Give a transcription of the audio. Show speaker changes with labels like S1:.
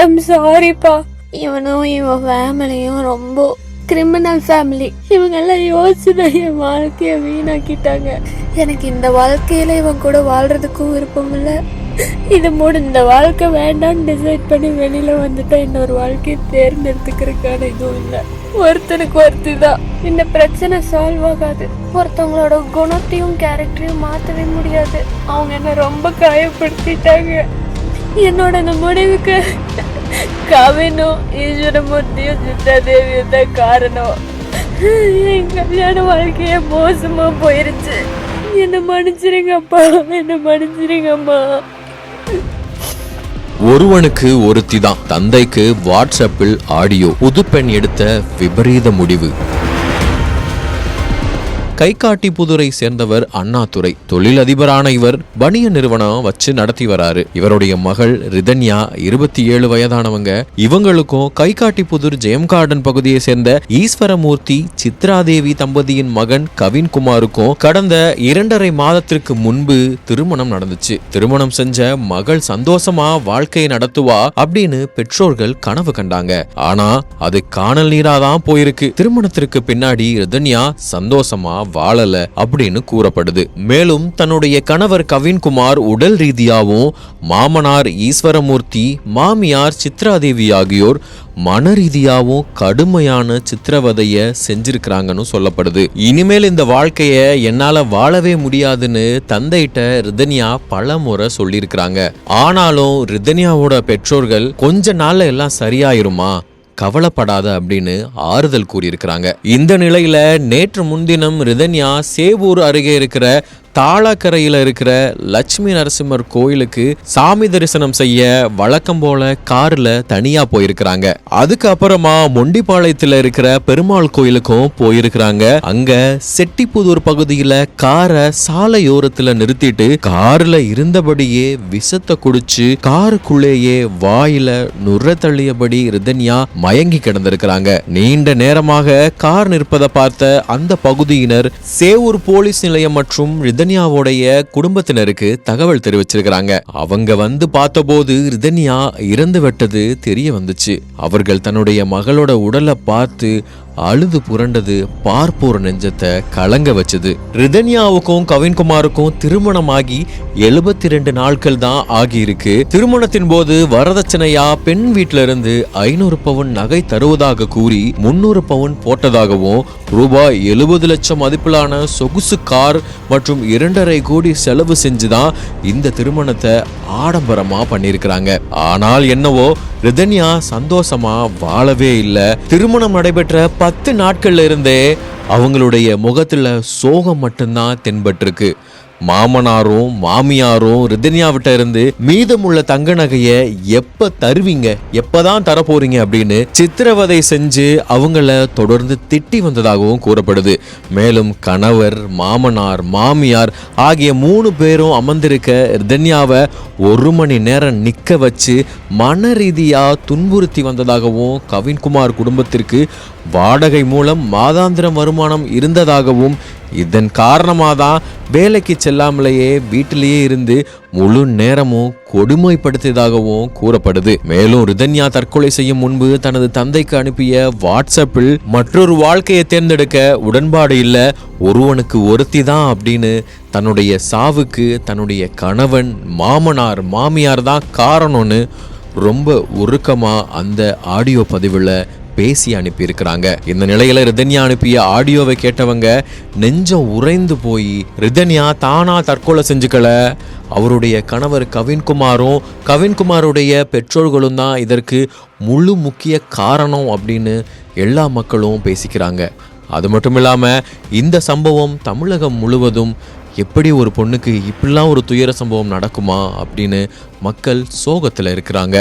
S1: I'm சாரிப்பா இவனும் இவன் ஃபேமிலியும் ரொம்ப கிரிமினல் ஃபேமிலி இவங்கெல்லாம் யோசிச்சு என் வாழ்க்கையை வீணாக்கிட்டாங்க. எனக்கு இந்த வாழ்க்கையில இவன் கூட வாழ்றதுக்கும் விருப்பம் இல்லை. இது மூடு இந்த வாழ்க்கை வேண்டாம்னு டிசைட் பண்ணி வெளியில வந்துட்டா இன்னொரு வாழ்க்கையை தேர்ந்தெடுத்துக்கிறதுக்கான இதுவும் இல்லை. ஒருத்தனுக்கு ஒருத்தி தான். இந்த பிரச்சனை சால்வ் ஆகாது. ஒருத்தவங்களோட குணத்தையும் கேரக்டரையும் மாற்றவே முடியாது. அவங்க என்ன ரொம்ப காயப்படுத்திட்டாங்க. என்னோட இந்த முடிவுக்கு கவினும் ஈஸ்வரமூர்த்தியும் சித்தாதேவியும் தான் காரணம் என் கல்யாண வாழ்க்கைய மோசமா போயிருச்சு என்ன மன்னிச்சிருங்கப்பா என்ன மன்னிச்சிருங்கம்மா
S2: ஒருவனுக்கு ஒருத்தி தான் தந்தைக்கு வாட்ஸ்அப்பில் ஆடியோ புதுப்பெண் எடுத்த விபரீத முடிவு கைகாட்டி புதுரை சேர்ந்தவர் அண்ணாதுரை. தொழிலதிபரான இவர் பனிய நிறுவனம் வச்சு நடத்தி வராரு. இவருடைய மகள் ரிதன்யா இருபத்தி ஏழு வயதானவங்க. இவங்களுக்கும் கைகாட்டி புதூர் ஜெயம் கார்டன் பகுதியை சேர்ந்த ஈஸ்வரமூர்த்தி சித்ராதேவி தம்பதியின் மகன் கவின்குமாருக்கும் கடந்த இரண்டரை மாதத்திற்கு முன்பு திருமணம் நடந்துச்சு. திருமணம் செஞ்ச மகள் சந்தோஷமா வாழ்க்கையை நடத்துவா அப்படின்னு பெற்றோர்கள் கனவு கண்டாங்க. ஆனா அது காணல் நீராதான் போயிருக்கு. திருமணத்திற்கு பின்னாடி ரிதன்யா சந்தோஷமா வாழல அப்படின்னு கூறப்படுது. மேலும் தன்னுடைய கணவர் கவின்குமார் உடல் ரீதியாகவும் மாமனார் ஈஸ்வரமூர்த்தி மாமியார் சித்ராதேவி ஆகியோர் மன ரீதியாகவும் கடுமையான சித்திரவதைய செஞ்சிருக்கிறாங்கன்னு சொல்லப்படுது. இனிமேல் இந்த வாழ்க்கைய என்னால வாழவே முடியாதுன்னு தந்தைகிட்ட ரிதன்யா பல முறை சொல்லியிருக்கிறாங்க. ஆனாலும் ரிதன்யாவோட பெற்றோர்கள் கொஞ்ச நாள்ல எல்லாம் சரியாயிருமா? கவலைப்படாத அப்படின்னு ஆறுதல் கூறியிருக்கிறாங்க. இந்த நிலையில நேற்று முன்தினம் ரிதன்யா சேவூர் அருகே இருக்கிற தாளாக்கரையில் இருக்கிற லட்சுமி நரசிம்மர் கோயிலுக்கு சாமி தரிசனம் செய்ய வழக்கம் போல கார்ல தனியா போயிருக்கிறாங்க. அதுக்கப்புறமா மொண்டிப்பாளையத்துல இருக்கிற பெருமாள் கோயிலுக்கும் போயிருக்கிறாங்க. அங்க செட்டிப்புதூர் பகுதியில காரை சாலையோரத்துல நிறுத்திட்டு கார்ல இருந்தபடியே விஷத்தை குடிச்சு காருக்குள்ளேயே வாயில நுர தள்ளியபடி ரிதன்யா மயங்கி கிடந்திருக்கிறாங்க. நீண்ட நேரமாக கார் நிற்பதை பார்த்த அந்த பகுதியினர் சேவூர் போலீஸ் நிலையம் மற்றும் ரிதன்யாவுடைய குடும்பத்தினருக்கு தகவல் தெரிவிச்சிருக்கிறாங்க. அவங்க வந்து பார்த்தபோது ரிதன்யா இறந்து விட்டது தெரிய வந்துச்சு. அவர்கள் தன்னுடைய மகளோட உடலை பார்த்து அழுது புரண்டது பார்ப்போர் நெஞ்சத்தை கலங்க வச்சது. ரிதன்யாவுக்கும் கவின்குமாருக்கும் திருமணமாகி எழுபத்தி ரெண்டு நாட்கள் தான் ஆகியிருக்கு. திருமணத்தின் போது வரதட்சணையா பெண் வீட்டில இருந்து ஐநூறு பவுன் நகை தருவதாக கூறி முன்னூறு பவுன் போட்டதாகவும் ரூபாய் எழுபது லட்சம் மதிப்பிலான சொகுசு கார் மற்றும் இரண்டரை கோடி செலவு செஞ்சுதான் இந்த திருமணத்தை ஆடம்பரமா பண்ணியிருக்கிறாங்க. ஆனால் என்னவோ ரிதன்யா சந்தோஷமா வாழவே இல்லை. திருமணம் நடைபெற்ற பத்து நாட்கள்ல இருந்தே அவங்களுடைய முகத்துல சோகம் மட்டும்தான் தென்பட்டிருக்கு. மாமனாரும் மாமியாரும் ரிதன்யாவிட்ட இருந்து மீதமுள்ள தங்க நகையை எப்ப தருவீங்க? எப்பதான் தரப்போறீங்க அப்படின்னு சித்திரவதை செஞ்சு அவங்கள தொடர்ந்து திட்டி வந்ததாகவும் கூறப்படுது. மேலும் கணவர் மாமனார் மாமியார் ஆகிய மூணு பேரும் அமர்ந்திருக்க ரிதன்யாவை ஒரு மணி நேரம் நிக்க வச்சு மன ரீதியா துன்புறுத்தி வந்ததாகவும் கவின்குமார் குடும்பத்திற்கு வாடகை மூலம் மாதாந்திரம் வருமானம் இருந்ததாகவும் இதன் காரணமாக தான் வேலைக்கு செல்லாமலேயே வீட்டிலேயே இருந்து முழு நேரமும் கொடுமைப்படுத்தியதாகவும் கூறப்படுது. மேலும் ரிதன்யா தற்கொலை செய்யும் முன்பு தனது தந்தைக்கு அனுப்பிய வாட்ஸ்அப்பில் மற்றொரு வாழ்க்கையை தேர்ந்தெடுக்க உடன்பாடு இல்லை ஒருவனுக்கு ஒருத்தி தான் அப்படின்னு தன்னுடைய சாவுக்கு தன்னுடைய கணவன் மாமனார் மாமியார் தான் காரணம்னு ரொம்ப உருக்கமாக அந்த ஆடியோ பதிவில் பேசி அனுப்பியிருக்கிறாங்க. இந்த நிலையில ரிதன்யா அனுப்பிய ஆடியோவை கேட்டவங்க நெஞ்சம் உறைந்து போய் ரிதன்யா தானா தற்கொலை செஞ்சுக்கல. அவருடைய கணவர் கவின்குமாரும் கவின்குமாருடைய பெற்றோர்களும் தான் இதற்கு முழு முக்கிய காரணம் அப்படின்னு எல்லா மக்களும் பேசிக்கிறாங்க. அது மட்டும் இல்லாமல் இந்த சம்பவம் தமிழகம் முழுவதும் எப்படி ஒரு பொண்ணுக்கு இப்படிலாம் ஒரு துயர சம்பவம் நடக்குமா அப்படின்னு மக்கள் சோகத்தில் இருக்கிறாங்க.